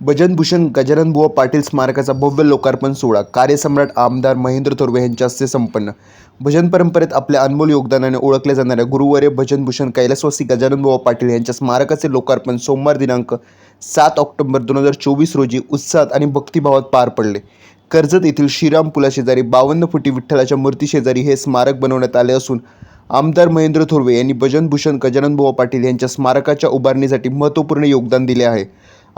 भजनभूषण गजाननबुवा पाटील स्मारकाचा भव्य लोकार्पण सोहळा. कार्यसम्राट आमदार महेंद्र थोरवे यांच्या हस्ते संपन्न. भजन परंपरेत आपल्या अनमोल योगदानाने ओळखल्या जाणाऱ्या गुरुवर्य भजनभूषण कैलासवासी गजाननबुवा पाटील यांच्या स्मारकाचे लोकार्पण सोमवार दिनांक सात ऑक्टोबर दोन हजार चोवीस रोजी उत्साहात आणि भक्तिभावात पार पडले. कर्जत येथील श्रीराम पुलाशेजारी बावन्न फुटी विठ्ठलाच्या मूर्तीशेजारी हे स्मारक बनवण्यात आले असून आमदार महेंद्र थोरवे यांनी भजनभूषण गजाननबुवा पाटील यांच्या स्मारकाच्या उभारणीसाठी महत्त्वपूर्ण योगदान दिले आहे.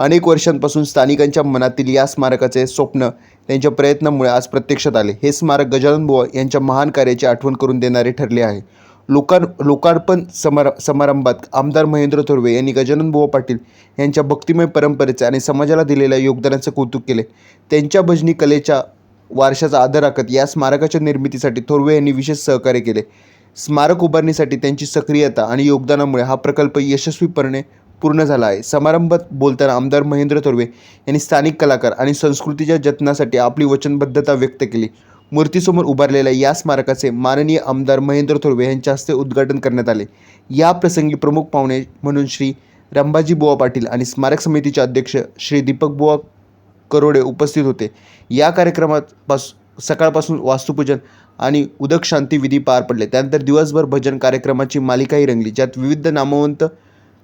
अनेक वर्षांपासून स्थानिकांच्या मनातील या स्मारकाचे स्वप्न त्यांच्या प्रयत्नामुळे आज प्रत्यक्षात आले. हे स्मारक गजानन बुवा यांच्या महान कार्याची आठवण करून देणारे ठरले आहे. लोकां लोकार्पण समार समारंभात आमदार महेंद्र थोरवे यांनी गजाननबुवा पाटील यांच्या भक्तिमय परंपरेचे आणि समाजाला दिलेल्या योगदानाचं कौतुक केले. त्यांच्या भजनी कलेच्या वारशाचा आदर राखत या स्मारकाच्या निर्मितीसाठी थोरवे यांनी विशेष सहकार्य केले. स्मारक उभारणीसाठी त्यांची सक्रियता आणि योगदानामुळे हा प्रकल्प यशस्वीपणे पूर्ण झाला आहे. समारंभात बोलताना आमदार महेंद्र थोरवे यांनी स्थानिक कलाकार आणि संस्कृतीच्या जतनासाठी आपली वचनबद्धता व्यक्त केली. मूर्तीसमोर उभारलेल्या या स्मारकाचे माननीय आमदार महेंद्र थोरवे यांच्या हस्ते उद्घाटन करण्यात आले. या प्रसंगी प्रमुख पाहुणे म्हणून श्री रंभाजी बुवा पाटील आणि स्मारक समितीचे अध्यक्ष श्री दीपक बुवा करोडे उपस्थित होते. या कार्यक्रमात पास सकाळपासून वास्तुपूजन आणि उदक शांती विधी पार पडले. त्यानंतर दिवसभर भजन कार्यक्रमाची मालिकाही रंगली ज्यात विविध नामवंत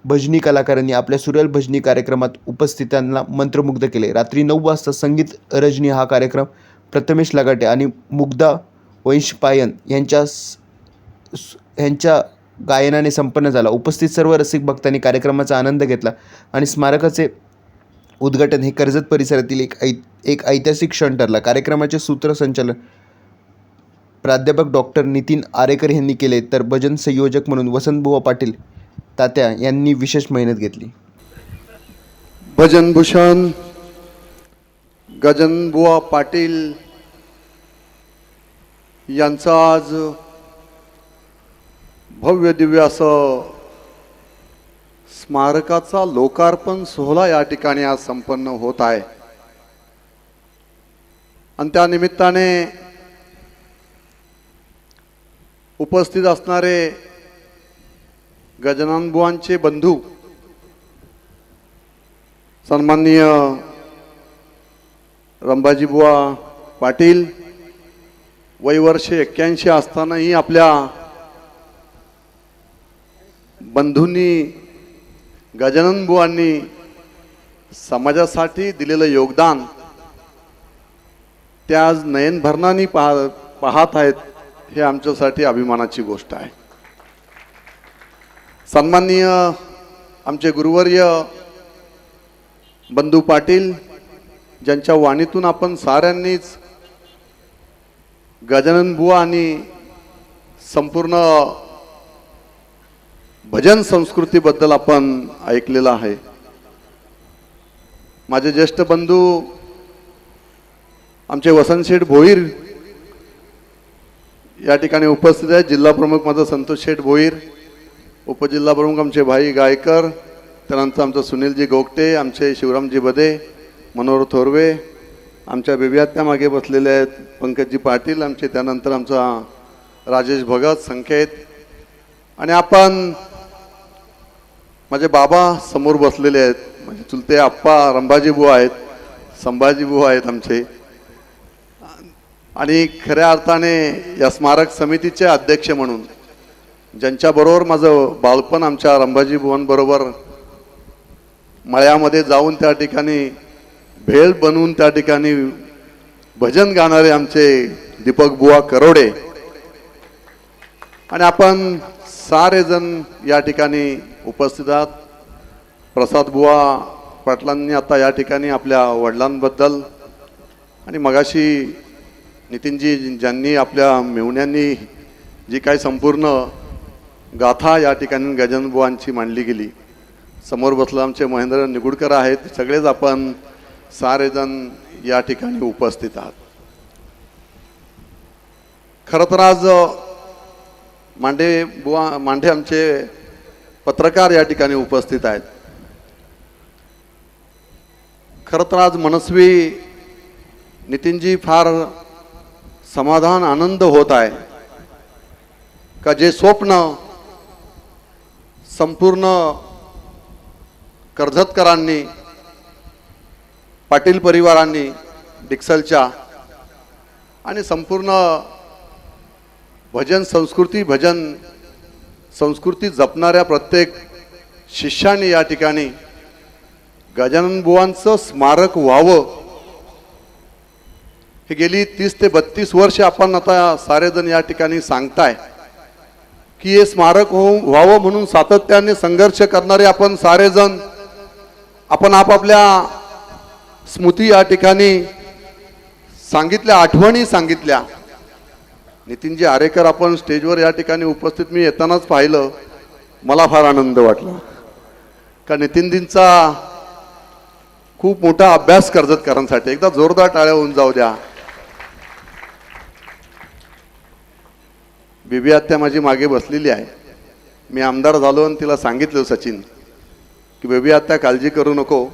भजनी कलाकारांनी आपल्या सुरेल भजनी कार्यक्रमात उपस्थितांना मंत्रमुग्ध केले. रात्री नऊ वाजता संगीत रजनी हा कार्यक्रम प्रथमेश लगाटे आणि मुग्धा वैशपायन यांच्या यांच्या गायनाने संपन्न झाला. उपस्थित सर्व रसिक भक्तांनी कार्यक्रमाचा आनंद घेतला आणि स्मारकाचे उद्घाटन हे कर्जत परिसरातील एक ऐ एक ऐतिहासिक क्षण ठरला. कार्यक्रमाचे सूत्रसंचालन प्राध्यापक डॉक्टर नितीन आरेकर यांनी केले तर भजन संयोजक म्हणून वसंतबुवा पाटील तात्या यांनी विशेष मेहनत घेतली. भजनभूषण गजनबुवा पाटील यांचं आज भव्य दिव्य असं स्मारकाचा लोकार्पण सोहळा या ठिकाणी आज संपन्न होत आहे. आणि त्या निमित्ताने उपस्थित असणारे गजाननबुवांचे बंधू सन्माननीय रंबाजीबुवा पाटील वयवर्षे एक्क्याऐंशी असतानाही आपल्या बंधूंनी गजानन बुवांनी समाजासाठी दिलेलं योगदान ते आज नयनभरणाने पाह पाहत आहेत हे आमच्यासाठी अभिमानाची गोष्ट आहे. सन्माननीय आमचे गुरुवर्य बंधू पाटील ज्यांच्या वाणीतून आपण साऱ्यांनीच गजानन बुवा आणि संपूर्ण भजन संस्कृतीबद्दल आपण ऐकलेलं आहे. माझे ज्येष्ठ बंधू आमचे वसंतशेठ भोईर या ठिकाणी उपस्थित आहेत. जिल्हा प्रमुख माझा संतोष शेठ भोईर. उपजिल्हा प्रमुख आमचे भाई गायकर त्यानंतर आमचं सुनीलजी गोगटे आमचे शिवरामजी बदे मनोहर थोरवे आमच्या बेबियात्या मागे बसलेले आहेत पंकजजी पाटील आमचे त्यानंतर आमचा राजेश भगत संकेत. आणि आपण माझे बाबा समोर बसलेले आहेत. म्हणजे चुलते आप्पा रंभाजी आहेत संभाजी आहेत आमचे. आणि खऱ्या अर्थाने या स्मारक समितीचे अध्यक्ष म्हणून ज्यांच्याबरोबर माझं बालपण आमच्या रंभाजी भुवनबरोबर मळ्यामध्ये जाऊन त्या ठिकाणी भेळ बनवून त्या ठिकाणी भजन गाणारे आमचे दीपक बुवा करोडे. आणि आपण सारेजण या ठिकाणी उपस्थित आहात. प्रसाद बुवा पाटलांनी आता या ठिकाणी आपल्या वडिलांबद्दल आणि मगाशी नितीनजी ज्यांनी आपल्या मेवण्यांनी जी काही संपूर्ण गाथा या ठिकाणी गजाननबुवांची मांडली गेली. समोर बसलं आमचे महेंद्र निगुडकर आहेत. सगळेच आपण सारेजण या ठिकाणी उपस्थित आहात. खरं तर आज मांडे बुवा मांडे आमचे पत्रकार या ठिकाणी उपस्थित आहेत. खरं तर आज मनस्वी नितीनजी फार समाधान आनंद होत आहे. का जे स्वप्न संपूर्ण कर्जतकरांनी पाटील परिवारांनी डिक्सलच्या आणि संपूर्ण भजन संस्कृती भजन संस्कृती जपणाऱ्या प्रत्येक शिष्याने या ठिकाणी गजाननबुवांचं स्मारक व्हावं. हे गेली तीस ते बत्तीस वर्ष आपण आता सारेजण या ठिकाणी सांगताय. की हे स्मारक हो व्हावं म्हणून सातत्याने संघर्ष करणारे आपण सारेजण आपण आपापल्या स्मृती या ठिकाणी सांगितल्या आठवणी सांगितल्या. नितीनजी आरेकर आपण स्टेजवर या ठिकाणी उपस्थित मी येतानाच पाहिलं. मला फार आनंद वाटला. का नितीनजींचा खूप मोठा अभ्यास कर्जतकरांसाठी एकदा जोरदार टाळ्या होऊन जाऊ द्या. बीबी आत्या माझी मागे बसलेली आहे. मी आमदार झालो आणि तिला सांगितलं सचिन की बेबी आत्या काळजी करू नको.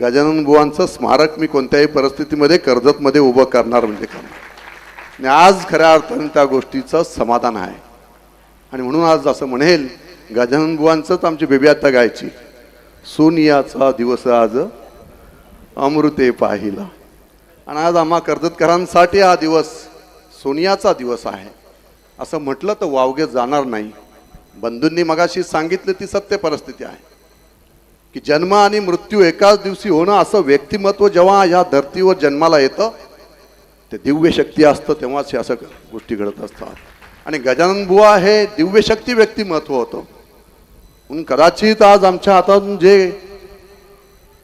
गजानन बुवांचं स्मारक मी कोणत्याही परिस्थितीमध्ये कर्जतमध्ये उभं करणार म्हणजे करणार. आणि आज खऱ्या अर्थाने त्या गोष्टीचं समाधान आहे. आणि म्हणून आज असं म्हणेल गजानन बुवांचंच आमची बेबी आत्या गायची. सोनियाचा दिवस आज अमृते पाहिला. आणि आज आम्हा कर्जतकरांसाठी हा दिवस सोनियाचा दिवस आहे. असं म्हटलं तर वावगे जाणार नाही. बंधूंनी मगाशी सांगितलं ती सत्य परिस्थिती आहे. की जन्म आणि मृत्यू एकाच दिवशी होणं असं व्यक्तिमत्व जेव्हा ह्या धर्तीवर जन्माला येतं ते दिव्य शक्ती असतं तेव्हाच हे असं गोष्टी घडत असतात. आणि गजानन बुवा हे दिव्य शक्ती व्यक्तिमत्व होतं. म्हणून कदाचित आज आमच्या हातातून जे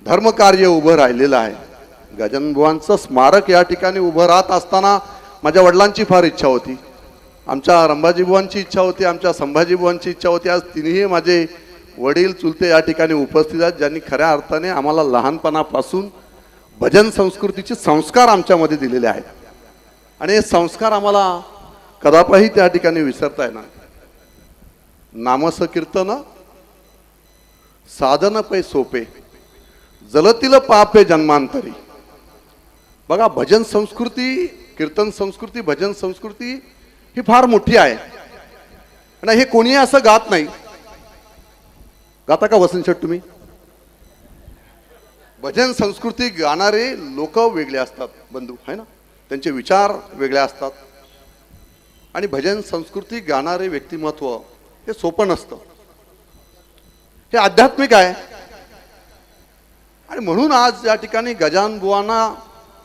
धर्मकार्य उभं राहिलेलं आहे गजानन बुवांचं स्मारक या ठिकाणी उभं राहत असताना माझ्या वडिलांची फार इच्छा होती. आमच्या रंभाजीबुवांची इच्छा होती आमच्या संभाजीबुवांची इच्छा होती. आज तिन्ही माझे वडील चुलते या ठिकाणी उपस्थित आहेत ज्यांनी खऱ्या अर्थाने आम्हाला लहानपणापासून भजन संस्कृतीचे संस्कार आमच्यामध्ये दिलेले आहेत. आणि हे संस्कार आम्हाला कदापही त्या ठिकाणी विसरता येणार. नामस कीर्तन साधन पै सोपे जलतील पापे जन्मांतरी. बघा भजन संस्कृती कीर्तन संस्कृती भजन संस्कृती ही फार मोठी आहे. आणि हे कोणी असं गात नाही. गाता का वसंत शेट तुम्ही? भजन संस्कृती गाणारे लोक वेगळे असतात बंधू है ना? त्यांचे विचार वेगळे असतात. आणि भजन संस्कृती गाणारे व्यक्तिमत्व हे सोपं नसतं. हे आध्यात्मिक आहे. आणि म्हणून आज या ठिकाणी गजानबुवांना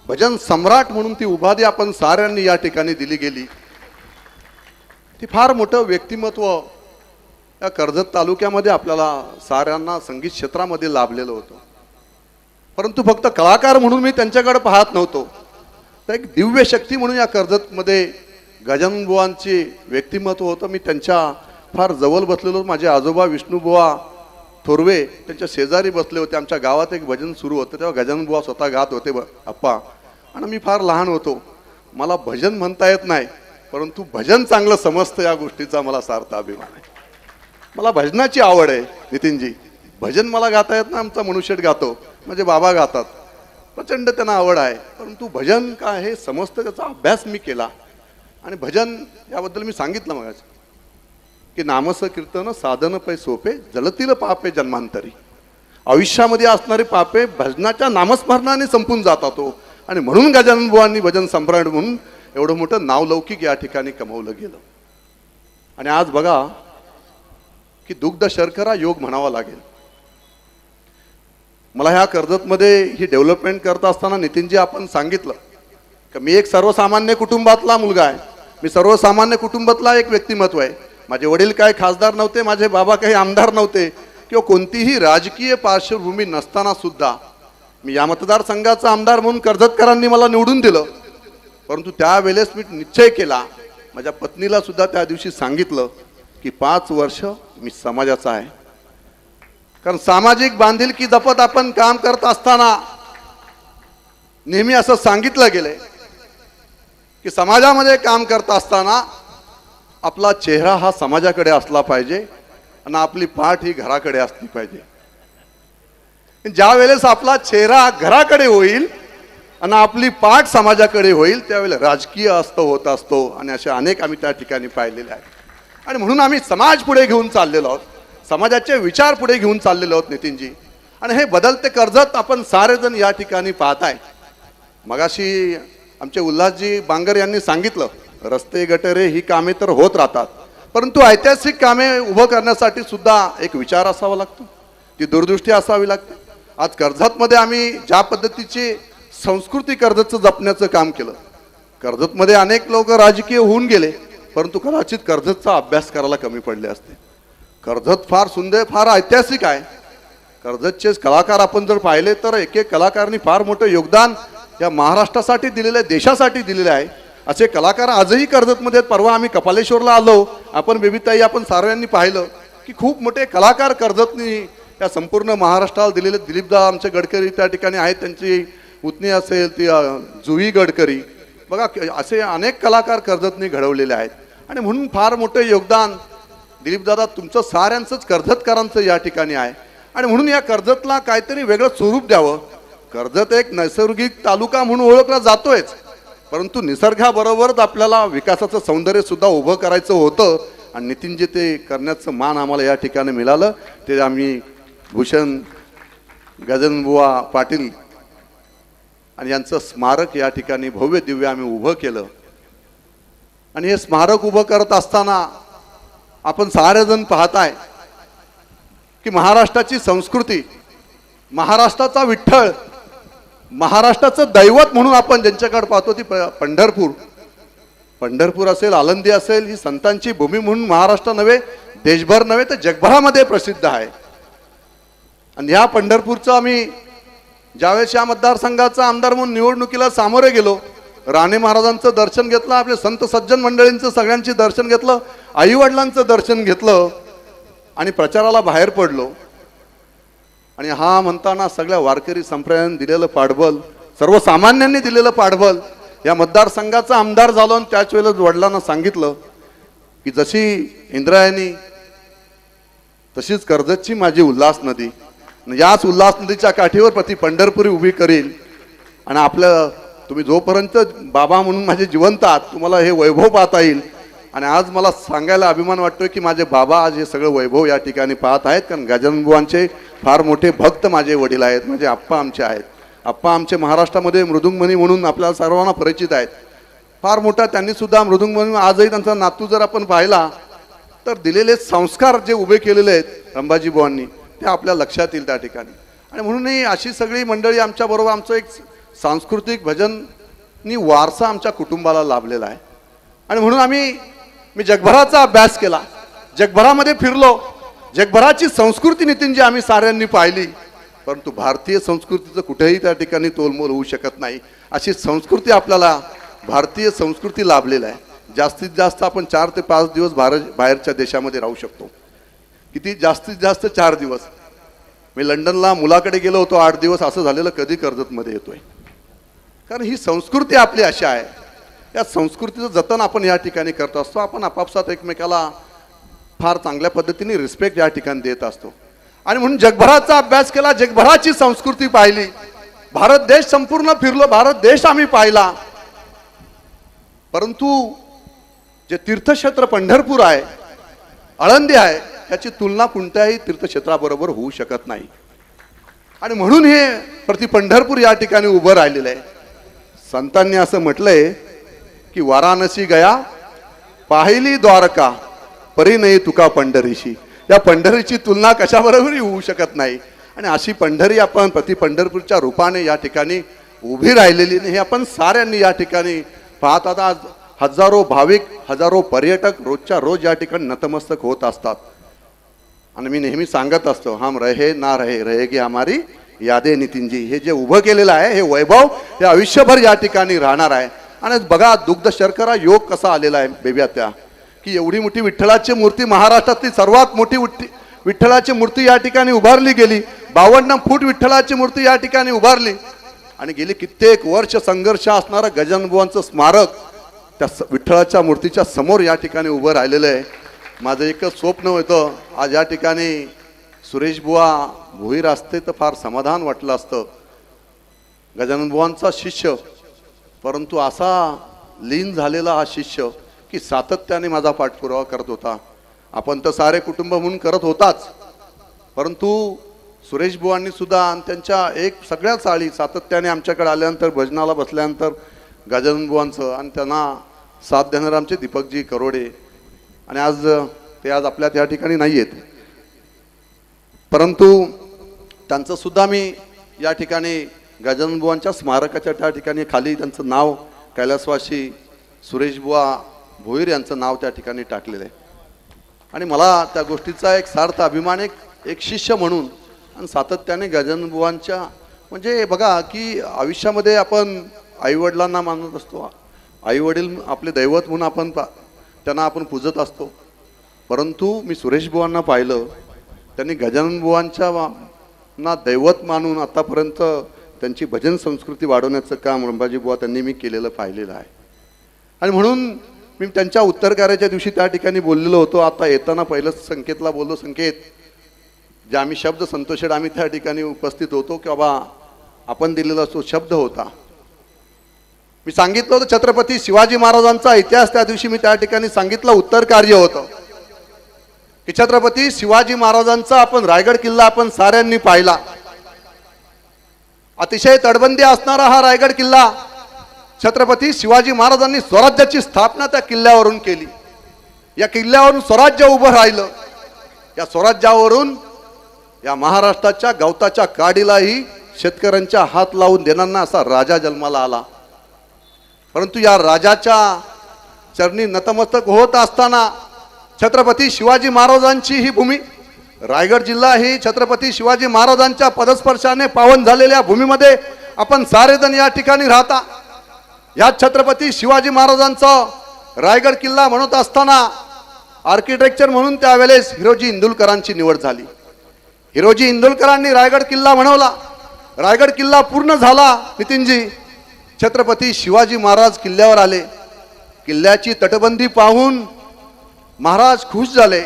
भजन सम्राट म्हणून ती उपाधी आपण साऱ्यांनी या ठिकाणी दिली गेली. ती फार मोठं व्यक्तिमत्व या कर्जत तालुक्यामध्ये आपल्याला साऱ्यांना संगीत क्षेत्रामध्ये लाभलेलं होतं. परंतु फक्त कलाकार म्हणून मी त्यांच्याकडे पाहत नव्हतो. तर एक दिव्य शक्ती म्हणून या कर्जतमध्ये गजाननबुवांचे व्यक्तिमत्व होतं. मी त्यांच्या फार जवळ बसलेलो. माझे आजोबा विष्णुबुवा थोरवे त्यांच्या शेजारी बसले होते. आमच्या गावात एक भजन सुरू होतं. तेव्हा गजाननबुवा स्वतः गात होते ब- आप्पा. आणि मी फार लहान होतो. मला भजन म्हणता येत नाही. परंतु भजन चांगलं समजतं या गोष्टीचा मला सार्थ अभिमान आहे. मला भजनाची आवड आहे नितीनजी. भजन मला गाता येत ना आमचा मनुष्यट गातो. म्हणजे बाबा गातात. प्रचंड त्यांना आवड आहे. परंतु भजन काय हे समजतं त्याचा अभ्यास मी केला. आणि भजन याबद्दल मी सांगितलं मग की नामस कीर्तन साधन पै सोपे जलतील पापे जन्मांतरी. आयुष्यामध्ये असणारे पापे भजनाच्या नामस्मरणाने संपून जातात तो आणि म्हणून गजानन बुवांनी भजन सम्राट म्हणून एवढं मोठं नावलौकिक या ठिकाणी कमवलं गेलं. आणि आज बघा की दुग्ध शर्करा योग म्हणावा लागेल. मला ह्या कर्जतमध्ये ही डेव्हलपमेंट करत असताना नितीनजी आपण सांगितलं की मी एक सर्वसामान्य कुटुंबातला मुलगा आहे. मी सर्वसामान्य कुटुंबातला एक व्यक्तिमत्व आहे. माझे वडील काय खासदार नव्हते माझे बाबा काही आमदार नव्हते किंवा कोणतीही राजकीय पार्श्वभूमी नसताना सुद्धा मी या मतदारसंघाचा आमदार म्हणून कर्जतकरांनी मला निवडून दिलं. परंतु त्यावेळेस मी निश्चय केला माझ्या पत्नीला सुद्धा त्या दिवशी सांगितलं की पाच वर्ष मी समाजाचा आहे. कारण सामाजिक बांधिलकी जपत आपण काम करत असताना नेहमी असं सांगितलं गेलंय की समाजामध्ये काम करत असताना आपला चेहरा हा समाजाकडे असला पाहिजे आणि आपली पाठ ही घराकडे असली पाहिजे. ज्या वेळेस आपला चेहरा घराकडे होईल आणि आपली पाठ समाजाकडे होईल त्यावेळेला राजकीय असतो होत असतो आणि असे अनेक आम्ही त्या ठिकाणी पाहिलेले आहेत. आणि म्हणून आम्ही समाज पुढे घेऊन चाललेलो आहोत समाजाचे विचार पुढे घेऊन चाललेलो आहोत नितीनजी. आणि हे बदलते कर्जत आपण सारेजण या ठिकाणी पाहताय. मगाशी आमचे उल्हासजी बांगर यांनी सांगितलं रस्ते गटरे ही कामे तर होत राहतात परंतु ऐतिहासिक कामे उभं करण्यासाठी सुद्धा एक विचार असावा लागतो. ती दूरदृष्टी असावी लागते. आज कर्जतमध्ये आम्ही ज्या पद्धतीची संस्कृती कर्जतचं जपण्याचं काम केलं. कर्जतमध्ये अनेक लोक राजकीय होऊन गेले परंतु कदाचित कर्जतचा अभ्यास करायला कमी पडले असते. कर्जत फार सुंदर फार ऐतिहासिक आहे. कर्जतचे कलाकार आपण जर पाहिले तर एक एक कलाकारांनी फार मोठं योगदान या महाराष्ट्रासाठी दिलेलं आहे देशासाठी दिलेलं आहे. असे कलाकार आजही कर्जतमध्ये आहेत. परवा आम्ही कपालेश्वरला आलो. आपण बेबीताई आपण सर्वांनी पाहिलं की खूप मोठे कलाकार कर्जतनी या संपूर्ण महाराष्ट्राला दिलेले दिलीपदा आमचे गडकरी त्या ठिकाणी आहेत. त्यांची पुतणी असेल ती जुई गडकरी. बघा असे अनेक कलाकार कर्जतनी घडवलेले आहेत. आणि म्हणून फार मोठं योगदान दिलीपदादा तुमचं साऱ्यांचंच कर्जतकारांचं या ठिकाणी आहे. आणि म्हणून या कर्जतला काहीतरी वेगळं स्वरूप द्यावं. कर्जत एक नैसर्गिक तालुका म्हणून ओळखला जातोयच. परंतु निसर्गाबरोबरच आपल्याला विकासाचं सौंदर्य सुद्धा उभं करायचं होतं. आणि नितीनजी ते करण्याचं मान आम्हाला या ठिकाणी मिळालं. ते आम्ही भूषण गजनबुवा पाटील आणि यांचं स्मारक या ठिकाणी भव्य दिव्य आम्ही उभं केलं. आणि हे स्मारक उभं करत असताना आपण सारेजण पाहताय की महाराष्ट्राची संस्कृती महाराष्ट्राचा विठ्ठल महाराष्ट्राचं दैवत म्हणून आपण ज्यांच्याकडे पाहतो ती प- पंढरपूर. पंढरपूर असेल आलंदी असेल ही संतांची भूमी म्हणून महाराष्ट्र नव्हे देशभर नव्हे तर जगभरामध्ये प्रसिद्ध आहे. आणि ह्या पंढरपूरचं आम्ही ज्यावेळेस या मतदारसंघाचा आमदार म्हणून निवडणुकीला सामोरे गेलो राणे महाराजांचं दर्शन घेतलं आपले संत सज्जन मंडळींचं सगळ्यांची दर्शन घेतलं आईवडिलांचं दर्शन घेतलं आणि प्रचाराला बाहेर पडलो. आणि हा म्हणताना सगळ्या वारकरी संप्रदायाने दिलेलं पाठबल सर्वसामान्यांनी दिलेलं पाठबल या मतदारसंघाचा आमदार झालो आणि त्याच वेळेला वडिलांना सांगितलं की जशी इंद्रायणी तशीच कर्जतची माझी उल्हास नदी याच उल्हास नदीच्या काठीवर प्रति पंढरपुरी उभी करील आणि आपलं तुम्ही जोपर्यंत बाबा म्हणून माझे जिवंत आहात तुम्हाला हे वैभव पाहता येईल. आणि आज मला सांगायला अभिमान वाटतोय की माझे बाबा आज हे सगळं वैभव या ठिकाणी पाहत आहेत. कारण गजाननबुवांचे फार मोठे भक्त माझे वडील आहेत माझे आप्पा आमचे आहेत. आप्पा आमचे महाराष्ट्रामध्ये मृदुंगमणी म्हणून आपल्याला सर्वांना परिचित आहेत. फार मोठा त्यांनी सुद्धा मृदुंगमणी आजही त्यांचा नातू जर आपण पाहिला तर दिलेले संस्कार जे उभे केलेले आहेत अंबाजी बुवांनी ते आपल्या लक्षात येईल त्या ठिकाणी. आणि म्हणूनही अशी सगळी मंडळी आमच्याबरोबर आमचं एक सांस्कृतिक भजननी वारसा आमच्या कुटुंबाला लाभलेला आहे. आणि म्हणून आम्ही मी जगभराचा अभ्यास केला. जगभरामध्ये फिरलो. जगभराची संस्कृती नितीनजी आम्ही साऱ्यांनी पाहिली. परंतु भारतीय संस्कृतीचं कुठेही त्या ठिकाणी तोलमोल होऊ शकत नाही. अशी संस्कृती आपल्याला भारतीय संस्कृती लाभलेला आहे. जास्तीत जास्त आपण चार ते पाच दिवस भारत बाहेरच्या देशामध्ये राहू शकतो. किती? जास्तीत जास्त चार दिवस. मी लंडनला मुलाकडे गेलो होतो आठ दिवस असं झालेलं कधी कर्जतमध्ये येतोय. कारण ही संस्कृती आपली अशी आहे. या संस्कृतीचं जतन आपण या ठिकाणी करत असतो. आपण आपापसात एकमेकाला फार चांगल्या पद्धतीने रिस्पेक्ट या ठिकाणी देत असतो. आणि म्हणून जगभराचा अभ्यास केला जगभराची संस्कृती पाहिली. भारत देश संपूर्ण फिरलो भारत देश आम्ही पाहिला. परंतु जे तीर्थक्षेत्र पंढरपूर आहे आळंदी आहे याची तुलना कोणत्याही तीर्थक्षेत्राबरोबर होऊ शकत नाही. आणि म्हणून हे प्रति पंढरपूर या ठिकाणी उभं राहिलेलं आहे. संतांनी असं म्हटलंय की वाराणसी गया पाहिली द्वारका परी नाही तुका पंढरीशी. या पंढरीची तुलना कशाबरोबरही होऊ शकत नाही. आणि अशी पंढरी आपण प्रति पंढरपूरच्या रूपाने या ठिकाणी उभी राहिलेली नाही. हे आपण साऱ्यांनी या ठिकाणी पाहत आता हजारो भाविक हजारो पर्यटक रोजच्या रोज या ठिकाणी नतमस्तक होत असतात. आणि मी नेहमी सांगत असतो हम रहे ना रहे रहेगी हमारी यादे नितीनजी हे जे उभं केलेलं आहे हे वैभव हे आयुष्यभर या ठिकाणी राहणार आहे. आणि बघा दुग्ध शर्करा योग कसा आलेला आहे बेब्या त्या. की एवढी मोठी विठ्ठलाची मूर्ती महाराष्ट्रातली सर्वात मोठी विठ्ठलाची मूर्ती या ठिकाणी उभारली गेली. बावन्न फूट विठ्ठलाची मूर्ती या ठिकाणी उभारली. आणि गेली कित्येक वर्ष संघर्ष असणारं गजाननबुवांचं स्मारक त्या विठ्ठलाच्या मूर्तीच्या समोर या ठिकाणी उभं राहिलेलं आहे. माझं एकच स्वप्न होतं आज या ठिकाणी सुरेश बुवा भोईर असते तर फार समाधान वाटलं असतं. गजानन बुवांचा शिष्य परंतु असा लीन झालेला हा शिष्य की सातत्याने माझा पाठपुरावा करत होता. आपण तर सारे कुटुंब म्हणून करत होताच. परंतु सुरेश बुवांनी सुद्धा आणि त्यांच्या एक सगळ्या चाळी सातत्याने आमच्याकडे आल्यानंतर भजनाला बसल्यानंतर गजानन बुवांचं आणि त्यांना साथ देणारे आमचे दीपकजी करोडे आणि आज ते आज आपल्या त्या ठिकाणी नाही आहेत परंतु त्यांचं सुद्धा मी या ठिकाणी गजाननबुवांच्या स्मारकाच्या त्या ठिकाणी खाली त्यांचं नाव कैलासवासी सुरेश बुवा भोईर यांचं नाव त्या ठिकाणी टाकलेलं आहे. आणि मला त्या गोष्टीचा एक सार्थ अभिमान एक एक शिष्य म्हणून आणि सातत्याने गजाननबुवांच्या म्हणजे बघा की आयुष्यामध्ये आपण आईवडिलांना मानत असतो. आईवडील आपले दैवत म्हणून आपण पा त्यांना आपण पूजत असतो. परंतु मी सुरेश बुवांना पाहिलं त्यांनी गजानन बुवांच्या ना दैवत मानून आतापर्यंत त्यांची भजन संस्कृती वाढवण्याचं काम रंभाजी बुवा त्यांनी मी केलेलं पाहिलेलं आहे. आणि म्हणून मी त्यांच्या उत्तरकार्याच्या दिवशी त्या ठिकाणी बोललेलो होतो. आता येताना पहिलं संकेतला बोललो संकेत जे आम्ही शब्द संतोषेड आम्ही त्या ठिकाणी उपस्थित होतो की बाबा आपण दिलेला तो शब्द होता मी सांगितलं होतं छत्रपती शिवाजी महाराजांचा इतिहास त्या दिवशी मी त्या ठिकाणी सांगितलं उत्तर कार्य होतं. की छत्रपती शिवाजी महाराजांचा आपण रायगड किल्ला आपण साऱ्यांनी पाहिला. अतिशय तडबंदी असणारा हा रायगड किल्ला छत्रपती शिवाजी महाराजांनी स्वराज्याची स्थापना त्या किल्ल्यावरून केली. या किल्ल्यावरून स्वराज्य उभं राहिलं. या स्वराज्यावरून या महाराष्ट्राच्या गवताच्या काडीलाही शेतकऱ्यांच्या हात लावून देणारा असा राजा जन्माला आला. परंतु या राजाच्या चरणी नतमस्तक होत असताना छत्रपती शिवाजी महाराजांची ही भूमी रायगड जिल्हा ही छत्रपती शिवाजी महाराजांच्या पदस्पर्शाने पावन झालेल्या भूमीमध्ये आपण सारेजण या ठिकाणी राहता. या छत्रपती शिवाजी महाराजांचा रायगड किल्ला म्हणत असताना आर्किटेक्चर म्हणून त्यावेळेस हिरोजी इंदुलकरांची निवड झाली. हिरोजी इंदुलकरांनी रायगड किल्ला म्हणवला. रायगड किल्ला पूर्ण झाला नितीनजी. छत्रपती शिवाजी महाराज किल्ल्यावर आले. किल्ल्याची तटबंदी पाहून महाराज खुश झाले.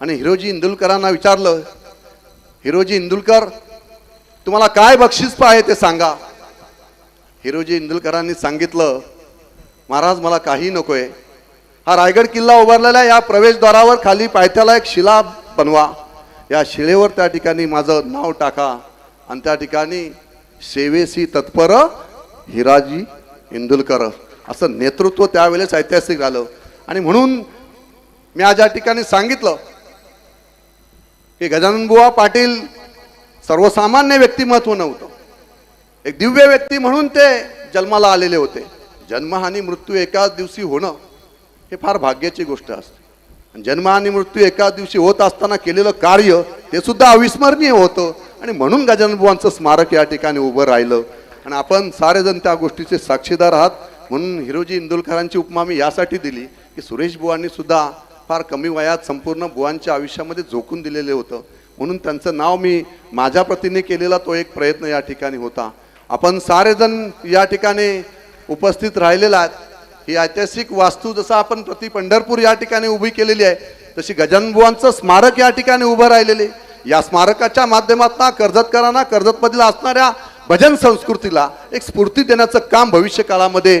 आणि हिरोजी इंदुलकरांना विचारलं हिरोजी इंदुलकर तुम्हाला काय बक्षीस पाहिजे ते सांगा. हिरोजी इंदुलकरांनी सांगितलं महाराज मला काही नकोय. हा रायगड किल्ला उभारलेला या प्रवेशद्वारावर खाली पायथ्याला एक शिला बनवा. या शिलेवर त्या ठिकाणी माझं नाव टाका. आणि त्या ठिकाणी सेवेसी तत्पर हिराजी इंदुलकर असं नेतृत्व त्यावेळेस ऐतिहासिक आलं आणि म्हणून मी आज या ठिकाणी सांगितलं की गजानन बुवा पाटील सर्वसामान्य व्यक्तिमत्व नव्हतं. एक दिव्य व्यक्ती म्हणून ते जन्माला आलेले होते. जन्म आणि मृत्यू एकाच दिवशी होणं हे फार भाग्याची गोष्ट असते. जन्म आणि मृत्यू एकाच दिवशी होत असताना केलेलं कार्य ते सुद्धा अविस्मरणीय होतं. आणि म्हणून गजाननबुवांचं स्मारक या ठिकाणी उभं राहिलं. आणि आपण सारेजण त्या गोष्टीचे साक्षीदार आहात. म्हणून हिरोजी इंदुलकरांची उपमा मी यासाठी दिली की सुरेश बुवांनी सुद्धा फार कमी वयात संपूर्ण बुवांच्या आयुष्यामध्ये झोकून दिलेले होतं. म्हणून त्यांचं नाव मी माझ्या प्रतीने केलेला तो एक प्रयत्न या ठिकाणी होता. आपण सारेजण या ठिकाणी उपस्थित राहिलेला आहेत. ही ऐतिहासिक वास्तू जसं आपण प्रति पंढरपूर या ठिकाणी उभी केलेली आहे तशी गजानबुवांचं स्मारक या ठिकाणी उभं राहिलेले या स्मारकाच्या माध्यमातून कर्जतकरांना कर्जतमधील असणाऱ्या भजन संस्कृतीला एक स्फूर्ती देण्याचं काम भविष्य काळामध्ये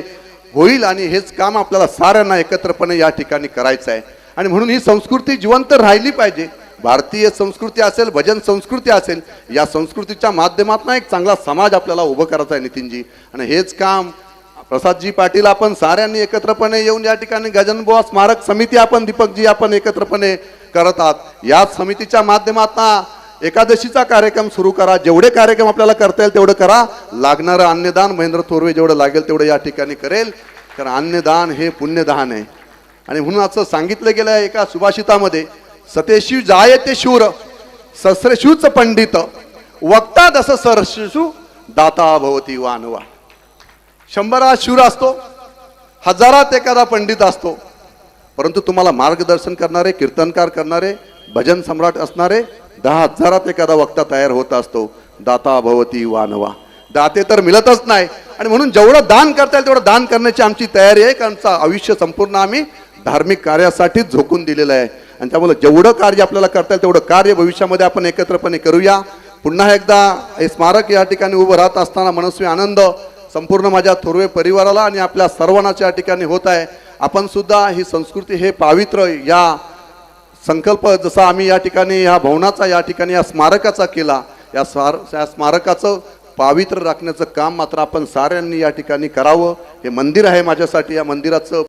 होईल आणि हेच काम आपल्याला साऱ्यांना एकत्रपणे या ठिकाणी करायचं आहे. आणि म्हणून ही संस्कृती जिवंत राहिली पाहिजे. भारतीय संस्कृती असेल भजन संस्कृती असेल या संस्कृतीच्या माध्यमातून एक चांगला समाज आपल्याला उभं करायचा आहे नितीनजी. आणि हेच काम प्रसादजी पाटील आपण साऱ्यांनी एकत्रपणे येऊन या ठिकाणी गजनबुवा स्मारक समिती आपण दीपकजी आपण एकत्रपणे करत आहात. या समितीच्या माध्यमातून एकादशीचा कार्यक्रम सुरू करा. जेवढे कार्यक्रम आपल्याला करता येईल तेवढं करा. लागणारं अन्नदान महेंद्र थोरवे जेवढं लागेल तेवढं या ठिकाणी करेल. कारण अन्नदान हे पुण्यदान आहे. आणि म्हणून असं सांगितलं गेलं आहे एका सुभाषितामध्ये सतेशिव जाय ते शूर सस्रेशूच पंडित वक्ता दस सरशू दाता भवती वानवा. शंभरात शूर असतो हजारात एखादा पंडित असतो. परंतु तुम्हाला मार्गदर्शन करणारे कीर्तनकार करणारे भजन सम्राट असणारे दहा हजारात एखादा वक्ता तयार होत असतो दाता भवती वानवा. दाते तर मिळतच नाही. आणि म्हणून जेवढं दान करता येईल तेवढं दान करण्याची आमची तयारी आहे कारण आयुष्य संपूर्ण आम्ही धार्मिक कार्यासाठीच झोकून दिलेलं आहे. आणि त्यामुळे जेवढं कार्य आपल्याला करता येईल तेवढं कार्य भविष्यामध्ये आपण एकत्रपणे करूया. पुन्हा एकदा हे स्मारक या ठिकाणी उभं राहत असताना मनस्वी आनंद संपूर्ण माझ्या थोरवे परिवाराला आणि आपल्या सर्वांनाच्या या ठिकाणी होत आहे. आपण सुद्धा ही संस्कृती हे पावित्र्य या संकल्प जसा आम्ही या ठिकाणी ह्या भवनाचा या ठिकाणी या स्मारकाचा केला या स्मार या स्मारकाचं पावित्र्य राखण्याचं काम मात्र आपण साऱ्यांनी या ठिकाणी करावं. हे मंदिर आहे माझ्यासाठी या मंदिराचं